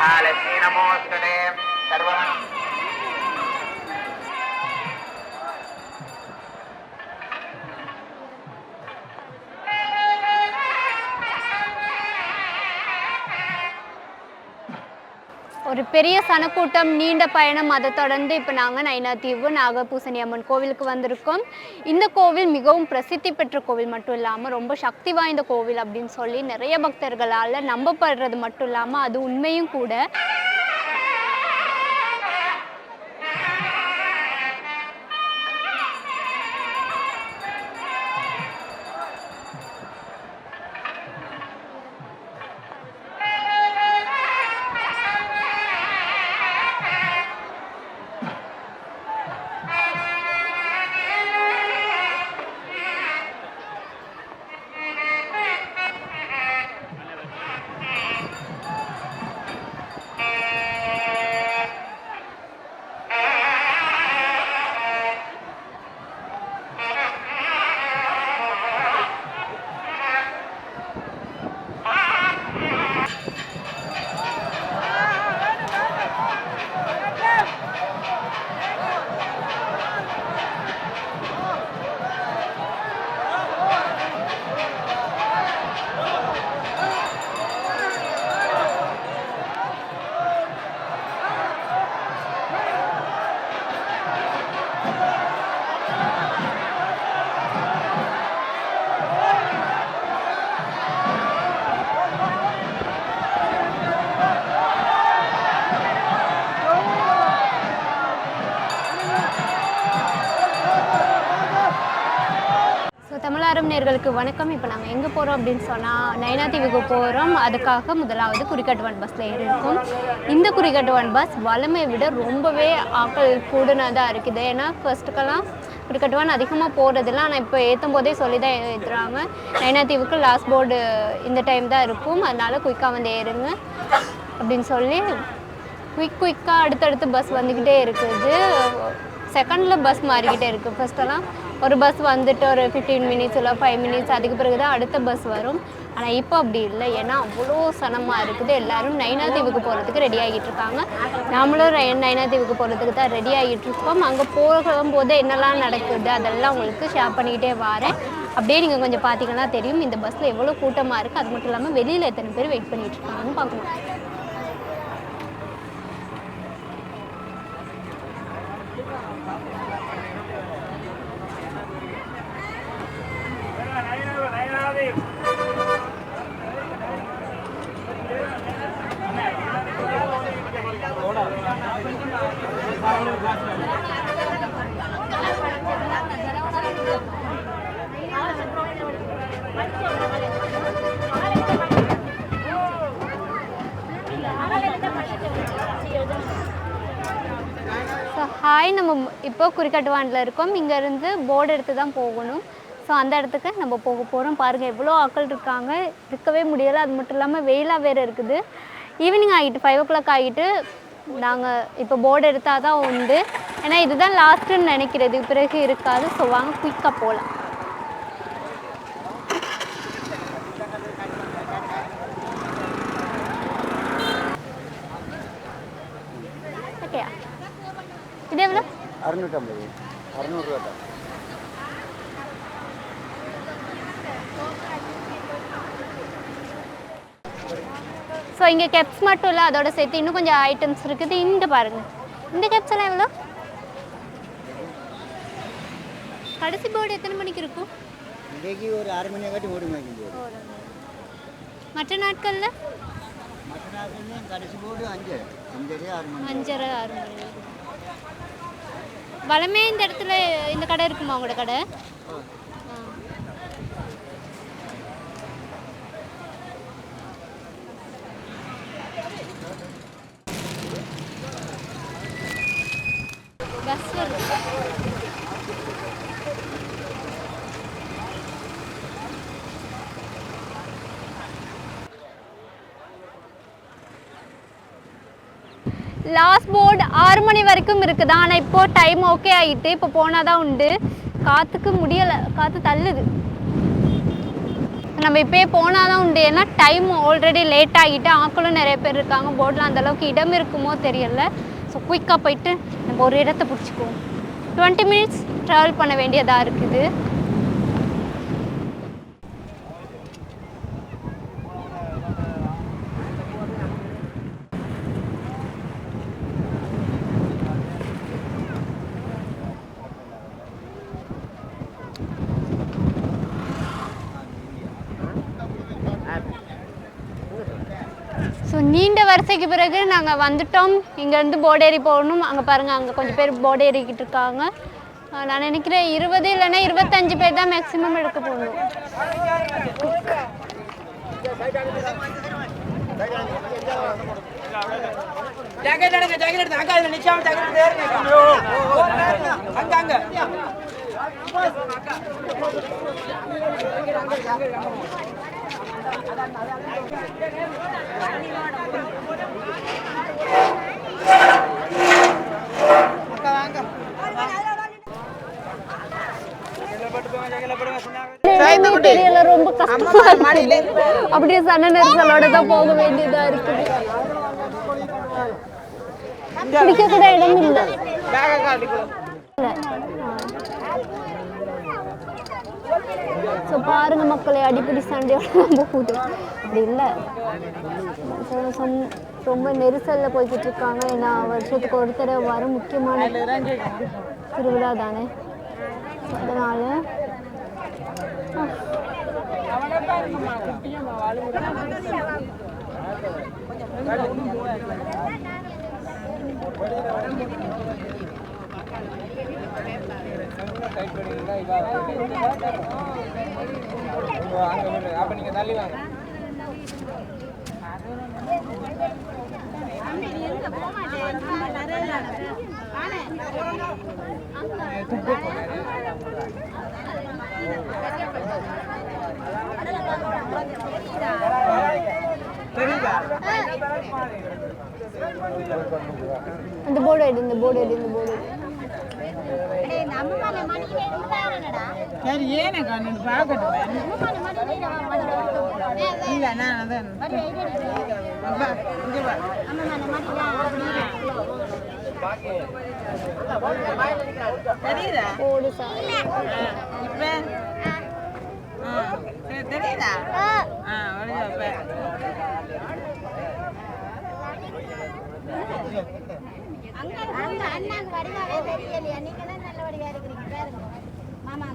மகாலட்சுமி நமோஸ்தே சர்வம் ஒரு பெரிய சனக்கூட்டம் நீண்ட பயணம் அதை தொடர்ந்து இப்போ நாங்கள் நைனாதீவு நாகபூசணி அம்மன் கோவிலுக்கு வந்திருக்கோம். இந்த கோவில் மிகவும் பிரசித்தி பெற்ற கோவில் மட்டும் இல்லாமல் ரொம்ப சக்தி வாய்ந்த கோவில் அப்படின்னு சொல்லி நிறைய பக்தர்களால் நம்பப்படுறது மட்டும் இல்லாமல் அது உண்மையும் கூட. நேர்களுக்கு வணக்கம். இப்போ நாங்கள் எங்கே போகிறோம் அப்படின்னு சொன்னால் நைனாதீவுக்கு போகிறோம் அதுக்காக முதலாவது குறிக்கட்டுவான் பஸ்ஸில் ஏறி இந்த குறிக்கட்டுவான் பஸ் வளமை விட ரொம்பவே ஆக்கள் கூடுனதாக இருக்குது. ஏன்னா ஃபர்ஸ்ட்டுக்கெல்லாம் குறிக்கட்டுவான் அதிகமாக போகிறதில்ல ஆனால் இப்போ ஏற்றும் போதே சொல்லி தான் ஏற்றுறாங்க நைனாதீவுக்கு லாஸ்ட் போர்டு இந்த டைம் தான் இருக்கும். அதனால் குயிக்காக வந்து ஏறுங்க அப்படின்னு சொல்லி குயிக் குயிக்காக அடுத்தடுத்து பஸ் வந்துக்கிட்டே இருக்குது. செகண்டில் பஸ் மாறிக்கிட்டே இருக்குது ஃபஸ்ட்டெல்லாம் ஒரு பஸ் வந்துட்டு ஒரு ஃபிஃப்டீன் மினிட்ஸ் இல்லை ஃபைவ் மினிட்ஸ் அதுக்கு பிறகு தான் அடுத்த பஸ் வரும். ஆனால் இப்போ அப்படி இல்லை. ஏன்னா அவ்வளோ சனமாக இருக்குது. எல்லாரும் நைனாதீவுக்கு போகிறதுக்கு ரெடி ஆகிட்டு இருக்காங்க. நாமளும் நைனா நைனாதீவுக்கு போகிறதுக்கு தான் ரெடி ஆகிட்டு இருக்கோம். அங்கே போகும்போது என்னெல்லாம் நடக்குது அதெல்லாம் உங்களுக்கு ஷேர் பண்ணிக்கிட்டே வரேன். அப்படியே நீங்கள் கொஞ்சம் பார்த்தீங்கன்னா தெரியும் இந்த பஸ்ஸில் எவ்வளோ கூட்டமாக இருக்குது அது மட்டும் இல்லாமல் வெளியில் எத்தனை பேர் வெயிட் பண்ணிகிட்டு இருக்காங்கன்னு பார்க்கணும் ஸோ ஹாய் நம்ம இப்போ குறிக்கட்டுவாண்டில் இருக்கோம் இங்கேருந்து போர்டு எடுத்து தான் போகணும். ஸோ அந்த இடத்துக்கு நம்ம போக போகிறோம் பாருங்கள் எவ்வளோ ஆக்கள் இருக்காங்க. இருக்கவே முடியலை. அது மட்டும் இல்லாமல் வெயிலாக வேறு இருக்குது. ஈவினிங் ஆகிட்டு ஃபைவ் ஓ கிளாக் ஆகிட்டு நாங்கள் இப்போ போர்டு எடுத்தால் தான் உண்டு. ஏன்னா இதுதான் லாஸ்ட்டுன்னு நினைக்கிறது. பிறகு இருக்காது. ஸோ வாங்க குயிக்காக போகலாம் ஓகேயா இது எவ்வளோ அறுநூற்றம்பது அறுநூறுவா தான் ஸோ இங்கே கெப்ஸ் மட்டும் இல்லை அதோட சேர்த்து இன்னும் கொஞ்சம் ஐட்டம்ஸ் இருக்குது இங்கே பாருங்கள் இந்த கெப்ஸ் எல்லாம் எவ்வளோ கடைசி போர்டு எத்தனை மணிக்கு இருக்கும் இன்றைக்கு ஒரு அரை மணி காட்டி ஓடி வாங்கிட்டு மற்ற நாட்களில் மற்ற நாட்கள்லையும் கடைசி போட்டு அஞ்சு அஞ்சரை ஆறு மணி அஞ்சரை ஆறு மணி வளமே இந்த இடத்துல இந்த கடை இருக்குமா உங்களோட கடை ஆ. பஸ் வருது லாஸ்ட் போர்டு ஆறு மணி வரைக்கும் இருக்குது? ஆனால் இப்போ டைம் ஓகே ஆகிட்டு இப்போ போனால் தான் உண்டு. காற்றுக்கு முடியலை. காற்று தள்ளுது. நம்ம இப்போயே போனால் தான் உண்டு. ஏன்னா டைம் ஆல்ரெடி லேட் ஆகிட்டு ஆக்களும் நிறைய பேர் இருக்காங்க. போட்டில் அந்தளவுக்கு இடம் இருக்குமோ தெரியல. ஸோ குயிக்காக போயிட்டு நம்ம ஒரு இடத்த பிடிச்சிக்குவோம். டுவெண்ட்டி மினிட்ஸ் ட்ராவல் பண்ண வேண்டியதாக இருக்குது. நீண்ட வரிசைக்கு பிறகு நாங்கள் வந்துட்டோம். இங்கேருந்து போடேரி போகணும். அங்கே பாருங்கள் அங்கே கொஞ்சம் பேர் போர்டு ஏறிக்கிட்டு இருக்காங்க. நான் நினைக்கிறேன் இருபது இல்லைன்னா இருபத்தஞ்சு பேர் தான் மேக்ஸிமம் எடுக்க போகணும். ஜாக்கெட் எடுங்க ஜாக்கெட் ஜாக்கெட் ரொம்ப கஷ்டமா இருக்கு. அப்படியே சன நெரிசலோட தான் போக வேண்டியதா இருக்கு பிடிக்க கூட இடம் இல்லை ஸோ பாருங்க மக்களை அடிப்படி சண்டையோட நம்ம போகுது அப்படி இல்லை. ரொம்ப நெரிசலில் போய்கிட்டு இருக்காங்க. ஏன்னா வருஷத்துக்கு ஒரு தடவை வர முக்கியமான திருவிழா தானே அதனால அப்ப நீங்க தள்ளி வாங்க தெரியுதா போர்டு எடு இந்த போர்டு எடு இந்த போர்டு எடு. சரி ஏனே கண்ணு பார்க்கட்டும். இல்ல நான் அதான் தெரியுதா? தெரியுதா? ஆ வடிவாவே தெரியலையா நீங்க வடிவா இருக்கிறீங்க? பாருங்க. மாமா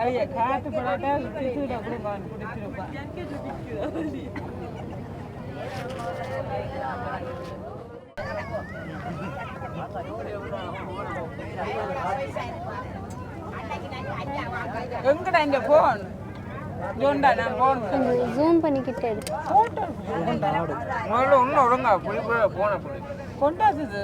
ஐயா காட்டு படாட்டா சுத்திட்டு கொடுப்பான் குடிச்சிருப்பான் எங்கடா இந்த போன் ஜோண்டா நான் போன் கொஞ்சம் ஜூம் பண்ணிக்கிட்டு முதல்ல ஒன்றும் ஒழுங்கா போன கொண்டாசுது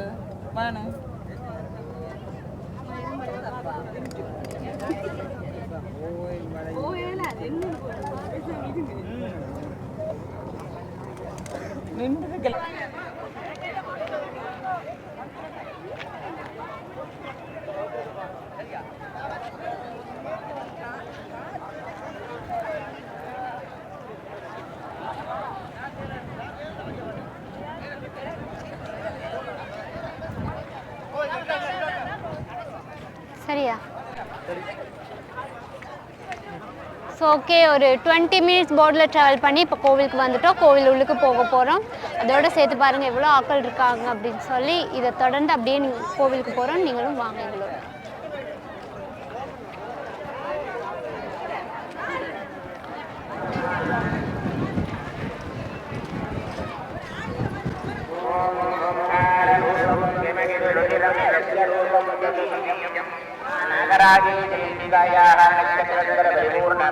ஸோ ஓகே ஒரு டுவெண்ட்டி மினிட்ஸ் போர்டில் ட்ராவல் பண்ணி இப்போ கோவிலுக்கு வந்துட்டோம். கோவில் உள்ளுக்கு போக போகிறோம் அதோட சேர்த்து பாருங்கள் எவ்வளோ ஆட்கள் இருக்காங்க அப்படின்னு சொல்லி இதை தொடர்ந்து அப்படியே நீங்கள் கோவிலுக்கு போகிறோம் நீங்களும் வாங்க எங்களோட. പരിപൂർണ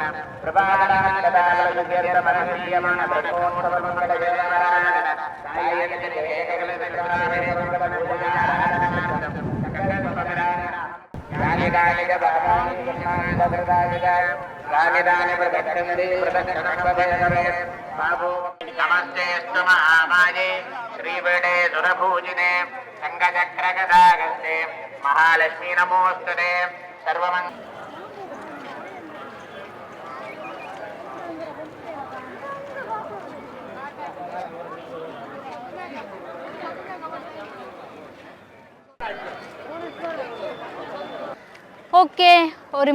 പ്രഭാകരാക്ഷതാകേന്ദ്രമനീയമാണ് നമസ്തേ മഹാമാരി ശ്രീപീഠേ സുരഭൂജിനെ ശങ്കചക്രഗതാഗത്തെ മഹാലക്ഷ്മി നമോസ്തുതേ. சர்வமங் ஓகே ஒரு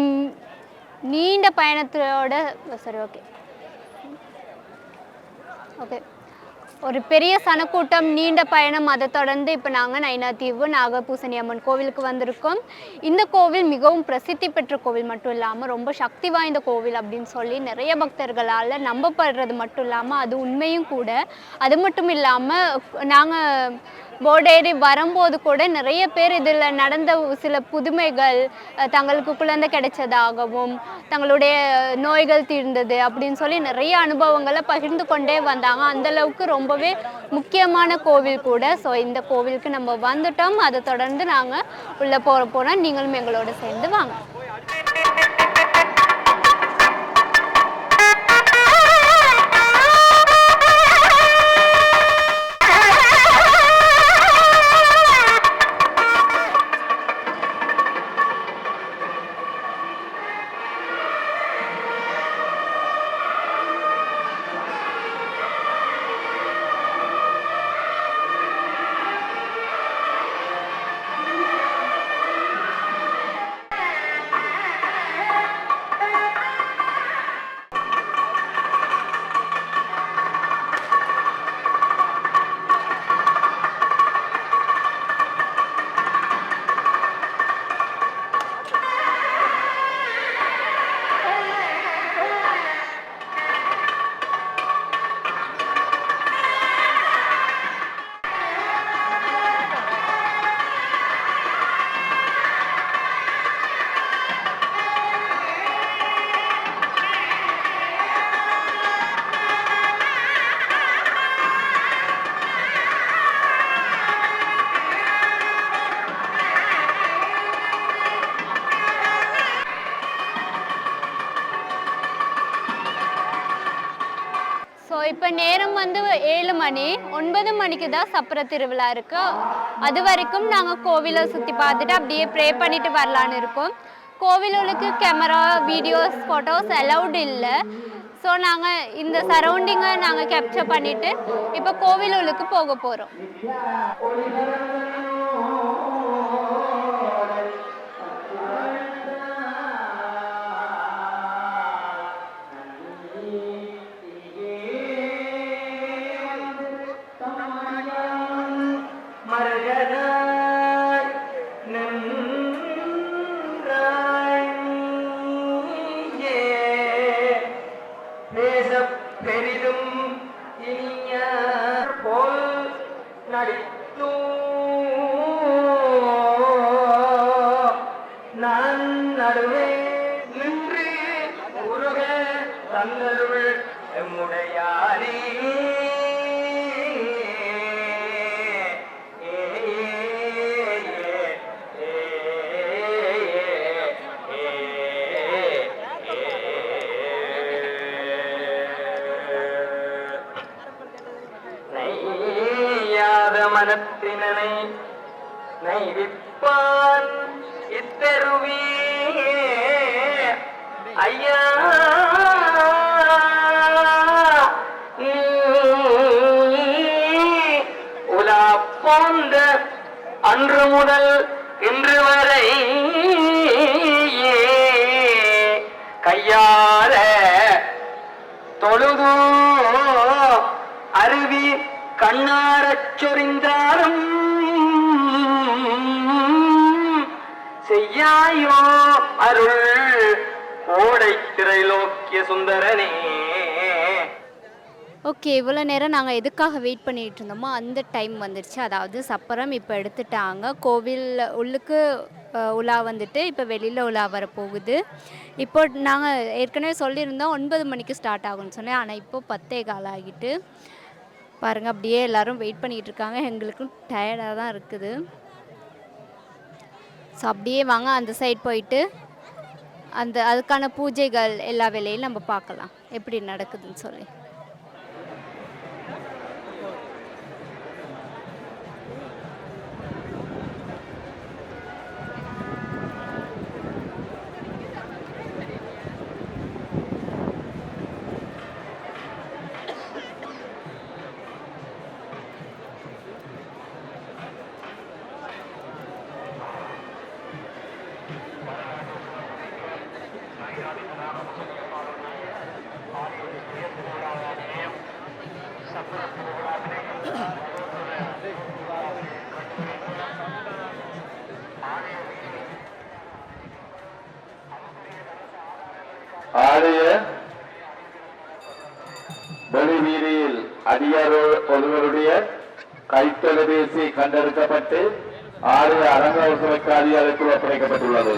நீண்ட பயணத்தோட சரி ஓகே ஓகே ஒரு பெரிய சனக்கூட்டம் நீண்ட பயணம் அதை தொடர்ந்து இப்போ நாங்கள் நைனாதீவு நாகபூசணி அம்மன் கோவிலுக்கு வந்திருக்கோம். இந்த கோவில் மிகவும் பிரசித்தி பெற்ற கோவில் மட்டும் இல்லாமல் ரொம்ப சக்தி வாய்ந்த கோவில் அப்படின்னு சொல்லி நிறைய பக்தர்களால் நம்பப்படுறது மட்டும் இல்லாமல் அது உண்மையும் கூட. அது மட்டும் இல்லாமல் நாங்கள் போர்டேறி வரும்போது கூட நிறைய பேர் இதில் நடந்த சில புதுமைகள் தங்களுக்கு குழந்தை கிடைச்சதாகவும் தங்களுடைய நோய்கள் தீர்ந்தது அப்படின்னு சொல்லி நிறைய அனுபவங்களை பகிர்ந்து கொண்டே வந்தாங்க. அந்த அளவுக்கு ரொம்பவே முக்கியமான கோவில் கூட. ஸோ இந்த கோவிலுக்கு நம்ம வந்துட்டோம். அதை தொடர்ந்து நாங்கள் உள்ளே போகிற போனால் நீங்களும் எங்களோட சேர்ந்து வாங்க. ஒன்பது மணிக்கு தான் சப்பர திருவிழா இருக்கு. அது வரைக்கும் நாங்கள் கோவிலை சுற்றி பார்த்துட்டு அப்படியே ப்ரே பண்ணிட்டு வரலான்னு இருக்கோம். கோவிலுக்கு கேமரா வீடியோஸ் ஃபோட்டோஸ் அலௌடு இல்லை. ஸோ நாங்கள் இந்த சரௌண்டிங்கை நாங்கள் கேப்சர் பண்ணிட்டு இப்போ கோவிலுக்கு போக போகிறோம் தந்தருள் எம்முடையாரே செய்யாயோ அருள் கோடை திரைலோக்கிய சுந்தரனே. ஓகே இவ்வளோ நேரம் நாங்கள் எதுக்காக வெயிட் பண்ணிகிட்டு இருந்தோமோ அந்த டைம் வந்துடுச்சு அதாவது சப்பரம் இப்போ எடுத்துட்டாங்க. கோவில் உள்ளுக்கு உலா வந்துட்டு இப்போ வெளியில் உலா வரப்போகுது இப்போ நாங்கள் ஏற்கனவே சொல்லியிருந்தோம் ஒன்பது மணிக்கு ஸ்டார்ட் ஆகும்னு சொன்னேன். ஆனால் இப்போ பத்தே கால் ஆகிட்டு. பாருங்கள் அப்படியே எல்லாரும் வெயிட் பண்ணிகிட்டு இருக்காங்க. எங்களுக்கும் டயர்டாக தான் இருக்குது. ஸோ அப்படியே வாங்க அந்த சைட் போயிட்டு அந்த அதுக்கான பூஜைகள் எல்லா வேலையும் நம்ம பார்க்கலாம். எப்படி நடக்குதுன்னு சொல்லி. கண்டெடுக்கப்பட்டு ஆலய அரங்கவசமிக்க அதிகாரத்தில் ஒப்படைக்கப்பட்டுள்ளது.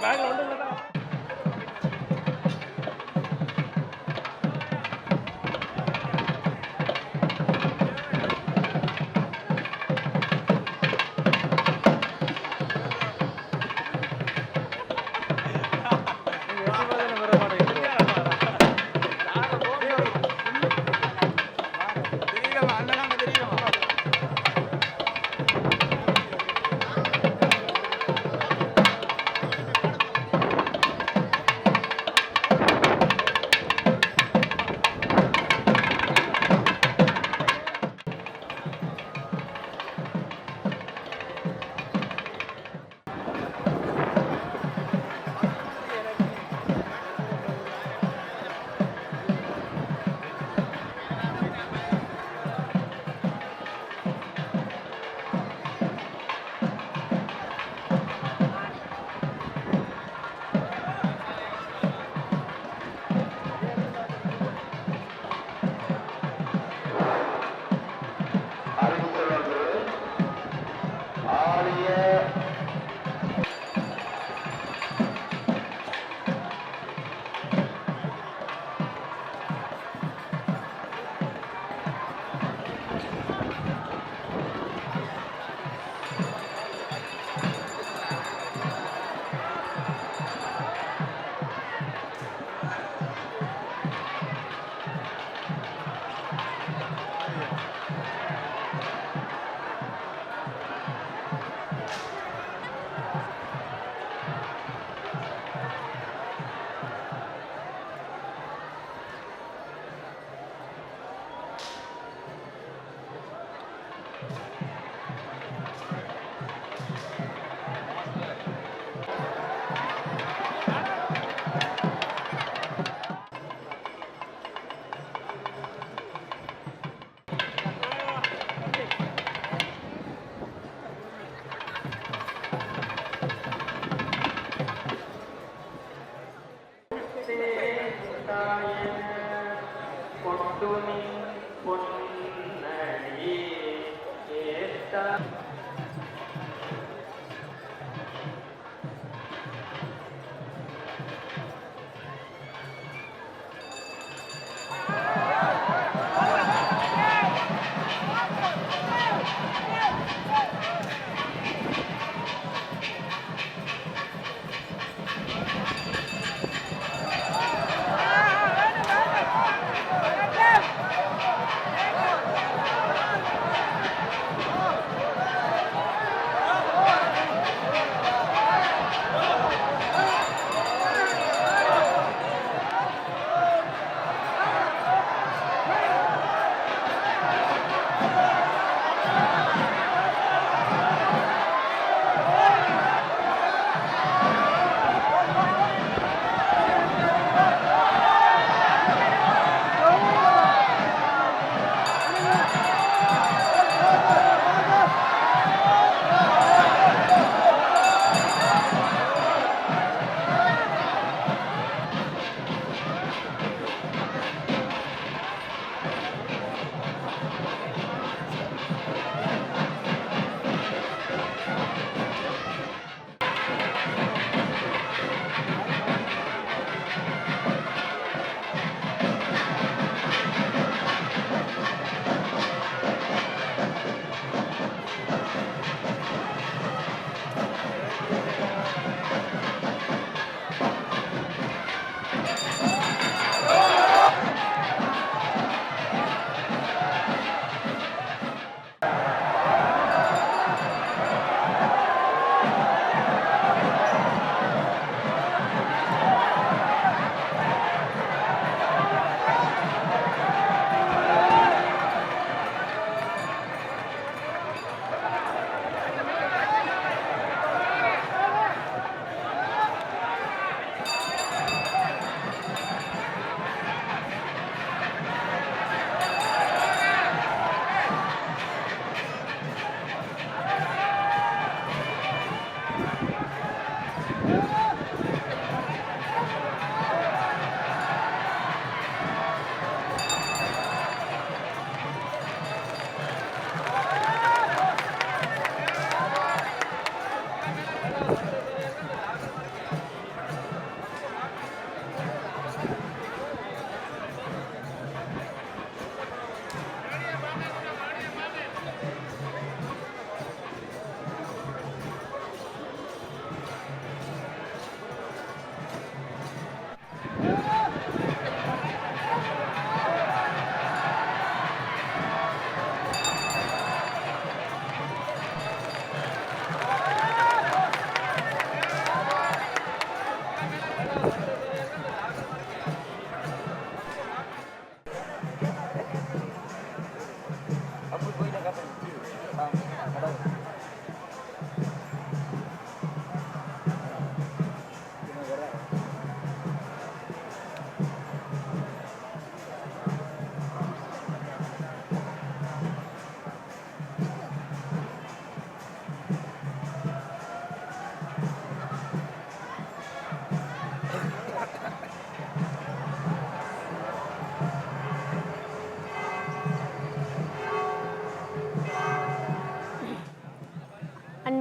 ಬ್ಯಾಗ್ ಉಂಟು ಇಲ್ಲ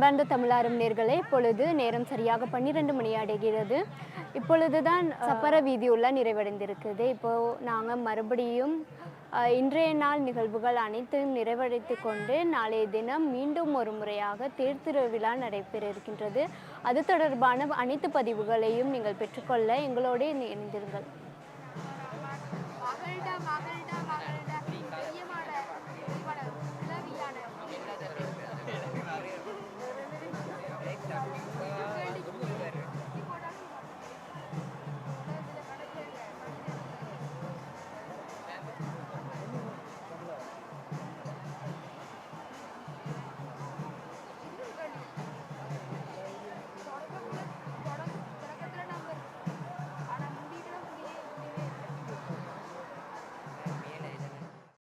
அன்பார்ந்த தமிழாரும் நேர்களே இப்பொழுது நேரம் சரியாக பன்னிரெண்டு மணி அடைகிறது. இப்பொழுதுதான் சப்பர வீதியுள்ள நிறைவடைந்திருக்குது. இப்போது நாங்கள் மறுபடியும் இன்றைய நாள் நிகழ்வுகள் அனைத்தையும் நிறைவடைத்து கொண்டு நாளைய தினம் மீண்டும் ஒரு முறையாக தேர் திருவிழா நடைபெற இருக்கின்றது. அது தொடர்பான அனைத்து பதிவுகளையும் நீங்கள் பெற்றுக்கொள்ள எங்களோடு இணைந்திருங்கள்.